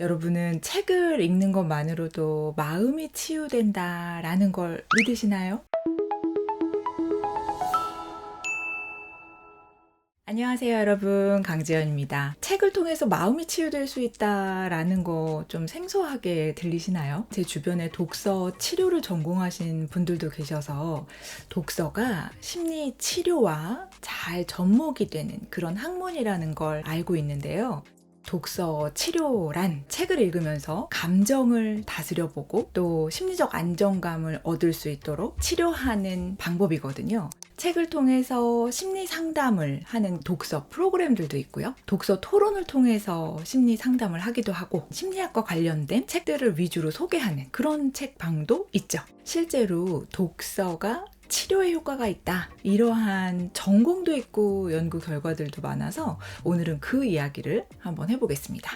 여러분은 책을 읽는 것만으로도 마음이 치유된다라는 걸 믿으시나요? 안녕하세요, 여러분. 강지연입니다. 책을 통해서 마음이 치유될 수 있다라는 거 좀 생소하게 들리시나요? 제 주변에 독서 치료를 전공하신 분들도 계셔서 독서가 심리 치료와 잘 접목이 되는 그런 학문이라는 걸 알고 있는데요. 독서 치료란 책을 읽으면서 감정을 다스려 보고 또 심리적 안정감을 얻을 수 있도록 치료하는 방법이거든요. 책을 통해서 심리 상담을 하는 독서 프로그램들도 있고요. 독서 토론을 통해서 심리 상담을 하기도 하고 심리학과 관련된 책들을 위주로 소개하는 그런 책방도 있죠. 실제로 독서가 치료에 효과가 있다. 이러한 전공도 있고 연구 결과들도 많아서 오늘은 그 이야기를 한번 해보겠습니다.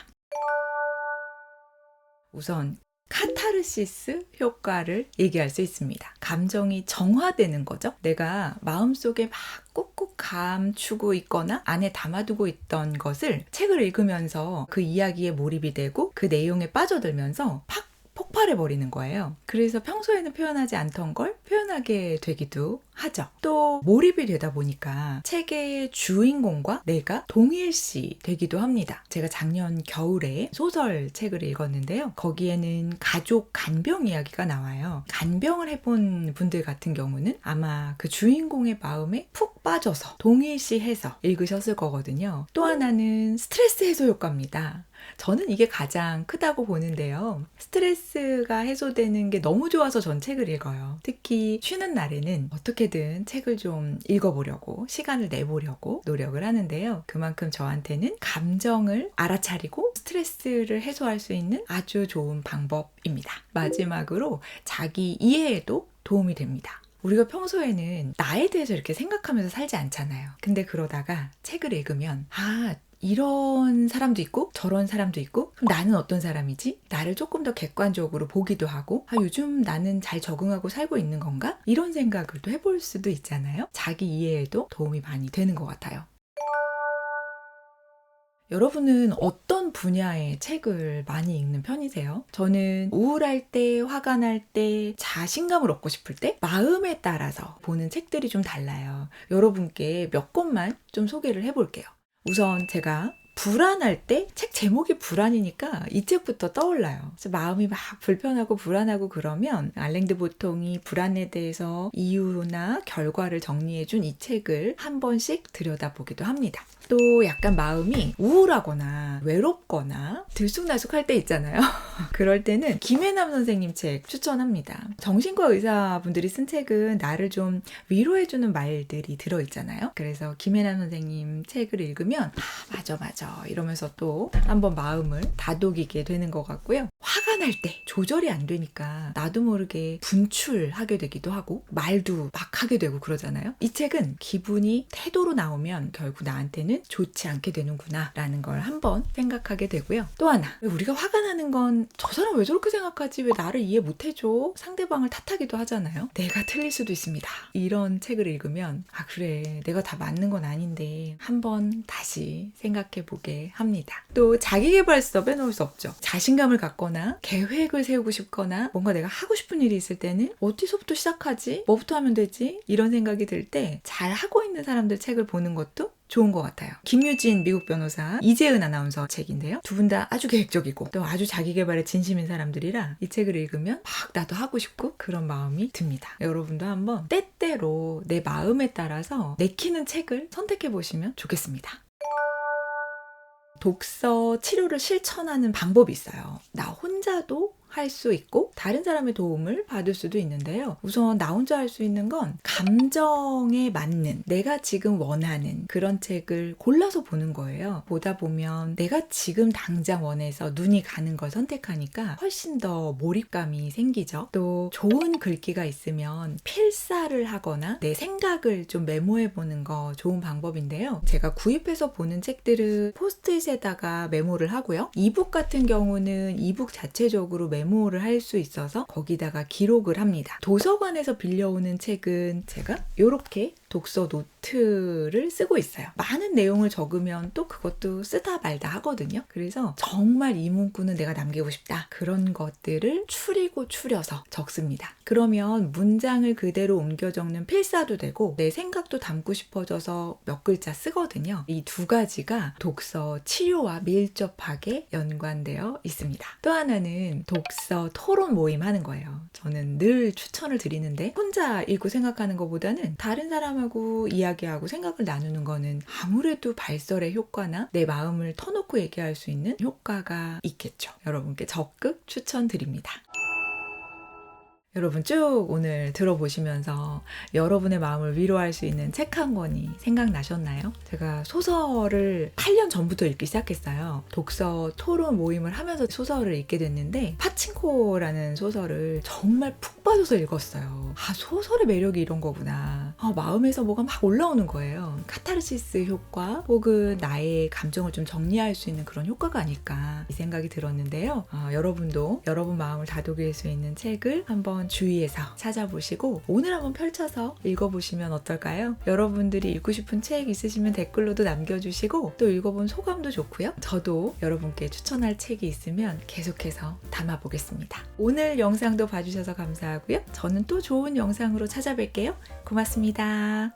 우선 카타르시스 효과를 얘기할 수 있습니다. 감정이 정화되는 거죠. 내가 마음속에 막 꾹꾹 감추고 있거나 안에 담아두고 있던 것을 책을 읽으면서 그 이야기에 몰입이 되고 그 내용에 빠져들면서 팍 폭발해 버리는 거예요. 그래서 평소에는 표현하지 않던 걸 표현하게 되기도 하죠. 또 몰입이 되다 보니까 책의 주인공과 내가 동일시 되기도 합니다. 제가 작년 겨울에 소설 책을 읽었는데요. 거기에는 가족 간병 이야기가 나와요. 간병을 해본 분들 같은 경우는 아마 그 주인공의 마음에 푹 빠져서 동일시해서 읽으셨을 거거든요. 또 하나는 스트레스 해소 효과입니다. 저는 이게 가장 크다고 보는데요. 스트레스가 해소되는 게 너무 좋아서 전 책을 읽어요. 특히 쉬는 날에는 어떻게든 책을 좀 읽어보려고 시간을 내보려고 노력을 하는데요. 그만큼 저한테는 감정을 알아차리고 스트레스를 해소할 수 있는 아주 좋은 방법입니다. 마지막으로 자기 이해에도 도움이 됩니다. 우리가 평소에는 나에 대해서 이렇게 생각하면서 살지 않잖아요. 근데 그러다가 책을 읽으면, 아, 이런 사람도 있고 저런 사람도 있고 그럼 나는 어떤 사람이지? 나를 조금 더 객관적으로 보기도 하고 아 요즘 나는 잘 적응하고 살고 있는 건가? 이런 생각을 또 해볼 수도 있잖아요. 자기 이해에도 도움이 많이 되는 것 같아요. 여러분은 어떤 분야의 책을 많이 읽는 편이세요? 저는 우울할 때, 화가 날 때, 자신감을 얻고 싶을 때, 마음에 따라서 보는 책들이 좀 달라요. 여러분께 몇 권만 좀 소개를 해볼게요. 우선 제가 불안할 때 책 제목이 불안이니까 이 책부터 떠올라요. 그래서 마음이 막 불편하고 불안하고 그러면 알랭드 보통이 불안에 대해서 이유나 결과를 정리해 준 이 책을 한 번씩 들여다보기도 합니다. 또 약간 마음이 우울하거나 외롭거나 들쑥날쑥할 때 있잖아요. 그럴 때는 김혜남 선생님 책 추천합니다. 정신과 의사분들이 쓴 책은 나를 좀 위로해주는 말들이 들어있잖아요. 그래서 김혜남 선생님 책을 읽으면 아, 맞아 맞아 이러면서 또 한번 마음을 다독이게 되는 것 같고요. 화가 날 때 조절이 안 되니까 나도 모르게 분출하게 되기도 하고 말도 막 하게 되고 그러잖아요. 이 책은 기분이 태도로 나오면 결국 나한테는 좋지 않게 되는구나 라는 걸 한번 생각하게 되고요. 또 하나 우리가 화가 나는 건 저 사람 왜 저렇게 생각하지 왜 나를 이해 못해줘 상대방을 탓하기도 하잖아요. 내가 틀릴 수도 있습니다. 이런 책을 읽으면 아 그래 내가 다 맞는 건 아닌데 한번 다시 생각해 보게 합니다. 또 자기개발 서 빼놓을 수 없죠. 자신감을 갖거나 계획을 세우고 싶거나 뭔가 내가 하고 싶은 일이 있을 때는 어디서부터 시작하지? 뭐부터 하면 되지? 이런 생각이 들 때 잘 하고 있는 사람들 책을 보는 것도 좋은 것 같아요. 김유진 미국 변호사, 이재은 아나운서 책인데요. 두 분 다 아주 계획적이고 또 아주 자기 개발에 진심인 사람들이라 이 책을 읽으면 막 나도 하고 싶고 그런 마음이 듭니다. 여러분도 한번 때때로 내 마음에 따라서 내키는 책을 선택해 보시면 좋겠습니다. 독서 치료를 실천하는 방법이 있어요. 나 혼자도 할 수 있고 다른 사람의 도움을 받을 수도 있는데요. 우선 나 혼자 할 수 있는 건 감정에 맞는 내가 지금 원하는 그런 책을 골라서 보는 거예요. 보다 보면 내가 지금 당장 원해서 눈이 가는 걸 선택하니까 훨씬 더 몰입감이 생기죠. 또 좋은 글귀가 있으면 필사를 하거나 내 생각을 좀 메모해 보는 거 좋은 방법인데요. 제가 구입해서 보는 책들은 포스트잇에다가 메모를 하고요. 이북 같은 경우는 이북 자체적으로 메 모를 할 수 있어서 거기다가 기록을 합니다. 도서관에서 빌려오는 책은 제가 이렇게 독서 노트를 쓰고 있어요. 많은 내용을 적으면 또 그것도 쓰다 말다 하거든요. 그래서 정말 이 문구는 내가 남기고 싶다. 그런 것들을 추리고 추려서 적습니다. 그러면 문장을 그대로 옮겨 적는 필사도 되고 내 생각도 담고 싶어져서 몇 글자 쓰거든요. 이 두 가지가 독서 치료와 밀접하게 연관되어 있습니다. 또 하나는 독서 토론 모임 하는 거예요. 저는 늘 추천을 드리는데 혼자 읽고 생각하는 것보다는 다른 사람 하고 이야기하고 생각을 나누는 거는 아무래도 발설의 효과나 내 마음을 터놓고 얘기할 수 있는 효과가 있겠죠. 여러분께 적극 추천드립니다. 여러분 쭉 오늘 들어보시면서 여러분의 마음을 위로할 수 있는 책 한 권이 생각나셨나요? 제가 소설을 8년 전부터 읽기 시작했어요. 독서 토론 모임을 하면서 소설을 읽게 됐는데 파친코라는 소설을 정말 푹 빠져서 읽었어요. 아 소설의 매력이 이런 거구나. 아, 마음에서 뭐가 막 올라오는 거예요. 카타르시스 효과 혹은 나의 감정을 좀 정리할 수 있는 그런 효과가 아닐까 이 생각이 들었는데요. 아, 여러분도 여러분 마음을 다독일 수 있는 책을 한번 주위에서 찾아보시고 오늘 한번 펼쳐서 읽어보시면 어떨까요? 여러분들이 읽고 싶은 책 있으시면 댓글로도 남겨주시고 또 읽어본 소감도 좋고요. 저도 여러분께 추천할 책이 있으면 계속해서 담아보겠습니다. 오늘 영상도 봐주셔서 감사하고요. 저는 또 좋은 영상으로 찾아뵐게요. 고맙습 니다.